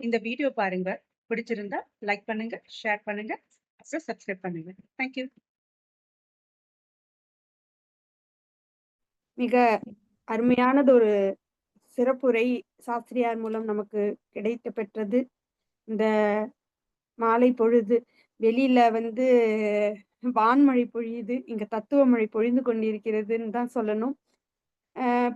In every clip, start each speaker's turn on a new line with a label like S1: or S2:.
S1: இந்த வீடியோ பாருங்க. பிடிச்சிருந்தா லைக் பண்ணுங்க ஷேர் பண்ணுங்க அப்புறம் சப்ஸ்கிரைப் பண்ணுங்க. தேங்க்யூ
S2: மிக அருமையானது ஒரு சிறப்புரை சாஸ்திரியார் மூலம் நமக்கு கிடைத்த பெற்றது. இந்த மாலை பொழுது வெளியில வந்து வான்மழை பொழியுது இங்க தத்துவ மழை பொழிந்து கொண்டிருக்கிறதுன்னு தான் சொல்லணும்.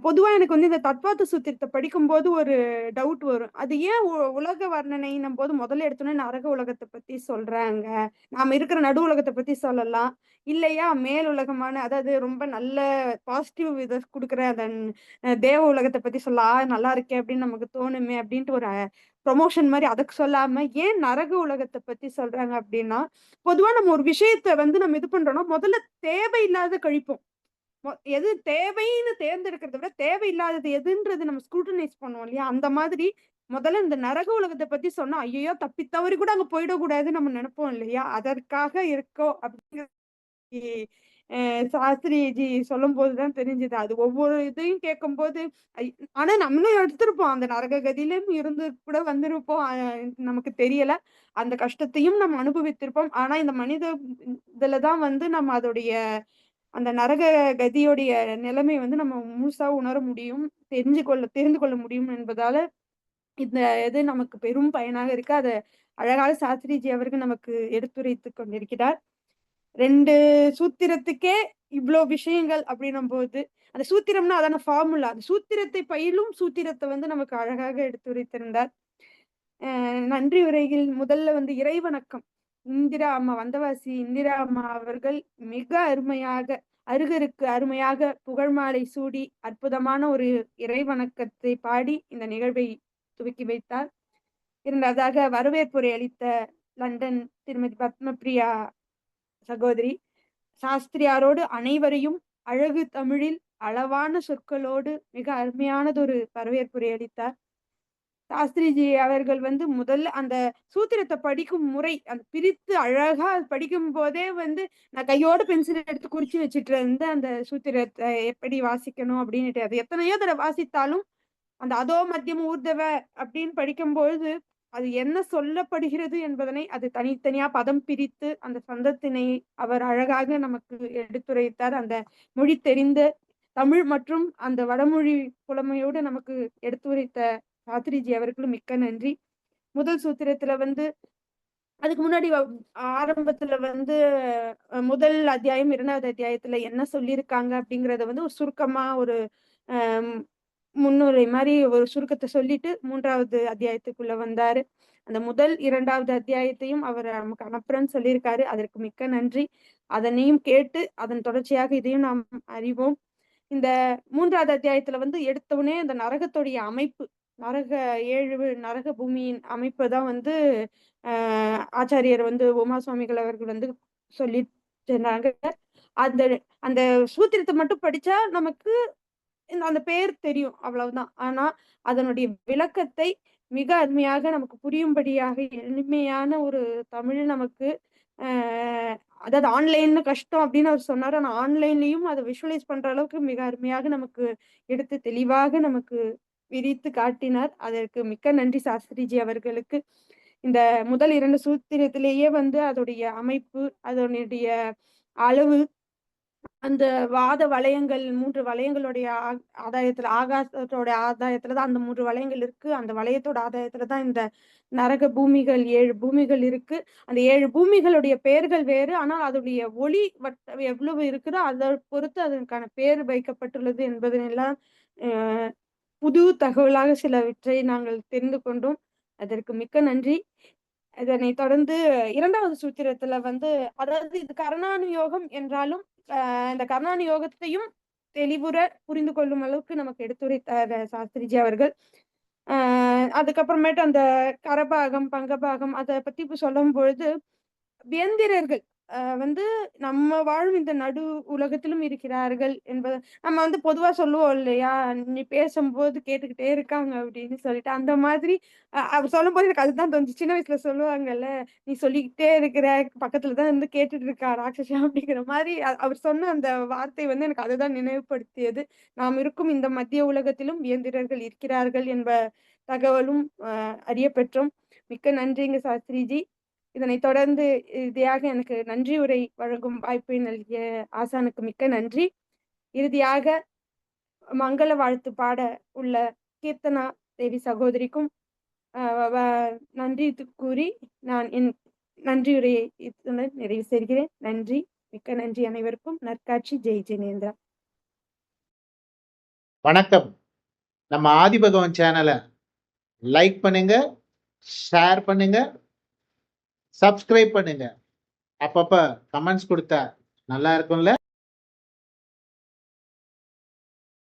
S2: பொதுவா எனக்கு வந்து இந்த தத்வாத்த சூத்திரத்தை படிக்கும்போது ஒரு டவுட் வரும். அது ஏன் உ- உலக வர்ணனைன்னும் போது முதல்ல எடுத்தோன்னே நரக உலகத்தை பத்தி சொல்றாங்க? நாம இருக்கிற நடு உலகத்தை பத்தி சொல்லலாம். இல்லையா? மேல் உலகமான அதாவது ரொம்ப நல்ல பாசிட்டிவ் இதை கொடுக்குற அந்த தேவ உலகத்தை பத்தி சொல்ல நல்லா இருக்கே அப்படின்னு நமக்கு தோணுமே அப்படின்ட்டு ஒரு ப்ரொமோஷன் மாதிரி அதுக்கு சொல்லாம ஏன் நரக உலகத்தை பத்தி சொல்றாங்க அப்படின்னா பொதுவா நம்ம ஒரு விஷயத்த வந்து நம்ம இது பண்றோம்னா முதல்ல தேவையில்லாத கழிப்போம். எது தேவைன்னு தேர்ந்தெடுக்கிறத விட தேவையில்லாதது எதுன்றது நம்ம ஸ்க்ரூட்டனைஸ் பண்ணுவோம் இல்லையா? அந்த மாதிரி முதல்ல இந்த நரக உலகத்தை பத்தி சொன்னா ஐயோ தப்பி தவறி கூட அங்க போயிடக்கூடாதுன்னு நம்ம நினைப்போம் இல்லையா? அதற்காக இருக்கோ அப்படிங்கிற சாஸ்திரிஜி சொல்லும் போதுதான் தெரிஞ்சது. அது ஒவ்வொரு இதையும் கேட்கும்போது ஐ- ஆனா நம்மளும் எடுத்திருப்போம். அந்த நரக கதியிலும் இருந்து கூட வந்திருப்போம். நமக்கு தெரியல. அந்த கஷ்டத்தையும் நம்ம அனுபவித்திருப்போம். ஆனா இந்த மனித இதுலதான் வந்து நம்ம அதோடைய அந்த நரக கதியோடைய நிலைமை வந்து நம்ம முழுசா உணர முடியும் தெரிஞ்சு கொள்ள தெரிந்து கொள்ள முடியும் என்பதால இந்த இது நமக்கு பெரும் பயனாக இருக்கு. அதை அழகாக சாஸ்திரிஜி அவர்கள் நமக்கு எடுத்துரைத்து கொண்டிருக்கிறார். ரெண்டு சூத்திரத்துக்கே இவ்வளோ விஷயங்கள் அப்படின்னும் போது அந்த சூத்திரம்னா அதான ஃபார்முலா அந்த சூத்திரத்தை பயிலும் சூத்திரத்தை வந்து நமக்கு அழகாக எடுத்துரைத்திருந்தார். நன்றி உரையில் முதல்ல வந்து இறைவணக்கம். இந்திரா அம்மா வந்தவாசி இந்திரா அம்மா அவர்கள் மிக அருமையாக அருகருக்கு அருமையாக புகழ் மாலை சூடி அற்புதமான ஒரு இறைவணக்கத்தை பாடி இந்த நிகழ்வை துவக்கி வைத்தார். இரண்டாவதாக வரவேற்புரை அளித்த லண்டன் திருமதி பத்மபிரியா சகோதரி சாஸ்திரியாரோடு அனைவரையும் அழகு தமிழில் அளவான சொற்களோடு மிக அருமையானதொரு வரவேற்புரை அளித்தார். சாஸ்திரிஜி அவர்கள் வந்து முதல்ல அந்த சூத்திரத்தை படிக்கும் முறை அந்த பிரித்து அழகா படிக்கும் போதே வந்து நான் கையோட பென்சில் எடுத்து குறிச்சு வச்சுட்டு இருந்த அந்த சூத்திரத்தை எப்படி வாசிக்கணும் அப்படின்னுட்டு அது எத்தனையோ தடவை வாசித்தாலும் அந்த அதோ மத்தியம் ஊர்தவ அப்படின்னு படிக்கும்பொழுது அது என்ன சொல்லப்படுகிறது என்பதனை அது தனித்தனியா பதம் பிரித்து அந்த சந்தத்தினை அவர் அழகாக நமக்கு எடுத்துரைத்தார். அந்த மொழி தெரிந்த தமிழ் மற்றும் அந்த வடமொழி புலமையோடு நமக்கு எடுத்துரைத்த சாஸ்திரிஜி அவர்களும் மிக்க நன்றி. முதல் சூத்திரத்துல வந்து அதுக்கு முன்னாடி ஆரம்பத்துல வந்து முதல் அத்தியாயம் இரண்டாவது அத்தியாயத்துல என்ன சொல்லியிருக்காங்க அப்படிங்கறத வந்து ஒரு சுருக்கமா ஒரு முன்னுரை மாதிரி ஒரு சுருக்கத்தை சொல்லிட்டு மூன்றாவது அத்தியாயத்துக்குள்ள வந்தாரு. அந்த முதல் இரண்டாவது அத்தியாயத்தையும் அவர் நமக்கு அனுப்புறன்னு சொல்லியிருக்காரு. அதற்கு மிக்க நன்றி. அதனையும் கேட்டு அதன் தொடர்ச்சியாக இதையும் நாம் அறிவோம். இந்த மூன்றாவது அத்தியாயத்துல வந்து எடுத்தவுடனே அந்த நரகத்துடைய அமைப்பு நரக ஏழு நரக பூமியின் அமைப்பை தான் வந்து ஆஹ் ஆச்சாரியர் வந்து உமா சுவாமிகள் அவர்கள் வந்து சொல்லி சொன்னாங்க அந்த அந்த சூத்திரத்தை மட்டும் படிச்சா நமக்கு இந்த அந்த பேர் தெரியும் அவ்வளவுதான். ஆனா அதனுடைய விளக்கத்தை மிக அருமையாக நமக்கு புரியும்படியாக எளிமையான ஒரு தமிழ் நமக்கு ஆஹ் அதாவது ஆன்லைன்ல கஷ்டம் அப்படின்னு அவர் சொன்னார். ஆனா ஆன்லைன்லயும் அதை விஷுவலைஸ் பண்ற அளவுக்கு மிக அருமையாக நமக்கு எடுத்து தெளிவாக நமக்கு விரித்து காட்டினார். அதற்கு மிக்க நன்றி சாஸ்திரிஜி அவர்களுக்கு. இந்த முதல் இரண்டு சூத்திரத்திலேயே வந்து அதோடைய அமைப்பு அதனுடைய அளவு அந்த வாத வளையங்கள் மூன்று வளையங்களுடைய ஆதாயத்துல ஆகாசத்தோட ஆதாயத்துல தான் அந்த மூன்று வளையங்கள் இருக்கு. அந்த வளையத்தோட ஆதாயத்துல தான் இந்த நரக பூமிகள் ஏழு பூமிகள் இருக்கு. அந்த ஏழு பூமிகளுடைய பெயர்கள் வேறு. ஆனால் அதோடைய ஒளி வட்ட எவ்வளவு இருக்குதோ அதை பொறுத்து அதற்கான பேர் வைக்கப்பட்டுள்ளது என்பதனெல்லாம் புது தகவலாக சிலவற்றை நாங்கள் தெரிந்து கொண்டோம். அதற்கு மிக்க நன்றி. இதனை தொடர்ந்து இரண்டாவது சூத்திரத்துல வந்து அதாவது இது கருணானுயோகம் என்றாலும் இந்த கருணானுயோகத்தையும் தெளிவுற புரிந்து கொள்ளும் அளவுக்கு நமக்கு எடுத்துரைத்தார் சாஸ்திரிஜி அவர்கள். ஆஹ் அதுக்கப்புறமேட்டு அந்த கரபாகம் பங்கபாகம் அதை பத்தி சொல்லும் பொழுது வேந்திரர்கள் வந்து நம்ம வாழும் இந்த நடு உலகத்திலும் இருக்கிறார்கள் என்பது நம்ம வந்து பொதுவா சொல்லுவோம் இல்லையா? நீ பேசும்போது கேட்டுக்கிட்டே இருக்காங்க அப்படின்னு சொல்லிட்டு அந்த மாதிரி அஹ் அவர் சொல்லும் போது எனக்கு அதுதான் தோணுச்சு. சின்ன வயசுல சொல்லுவாங்கல்ல நீ சொல்லிக்கிட்டே இருக்கிற பக்கத்துல தான் வந்து கேட்டுட்டு இருக்கா ராட்சசா? அப்படிங்கிற மாதிரி அவர் சொன்ன அந்த வார்த்தை வந்து எனக்கு அதுதான் நினைவுபடுத்தியது. நாம் இருக்கும் இந்த மத்திய உலகத்திலும் இயந்திரர்கள் இருக்கிறார்கள் என்ப தகவலும் அஹ், அறியப்பெற்றோம். மிக்க நன்றிங்க சாஸ்திரிஜி. இதனை தொடர்ந்து இறுதியாக எனக்கு நன்றி உரை வழங்கும் வாய்ப்பை நல்கிய ஆசானுக்கு மிக்க நன்றி. இறுதியாக மங்கள வாழ்த்து பாட உள்ள கீர்த்தனா தேவி சகோதரிக்கும் நன்றி கூறி நான் என் நன்றியுரையை இத்துடன் நிறைவு செய்கிறேன். நன்றி மிக்க நன்றி அனைவருக்கும். நற்காட்சி. ஜெய் ஜெயேந்திரா
S3: வணக்கம். நம்ம ஆதிபகவன் சேனலை லைக் பண்ணுங்க ஷேர் பண்ணுங்க சப்ஸ்கிரைப் பண்ணுங்க. அப்பப்ப கமெண்ட்ஸ் கொடுத்தா நல்லா இருக்கும்ல?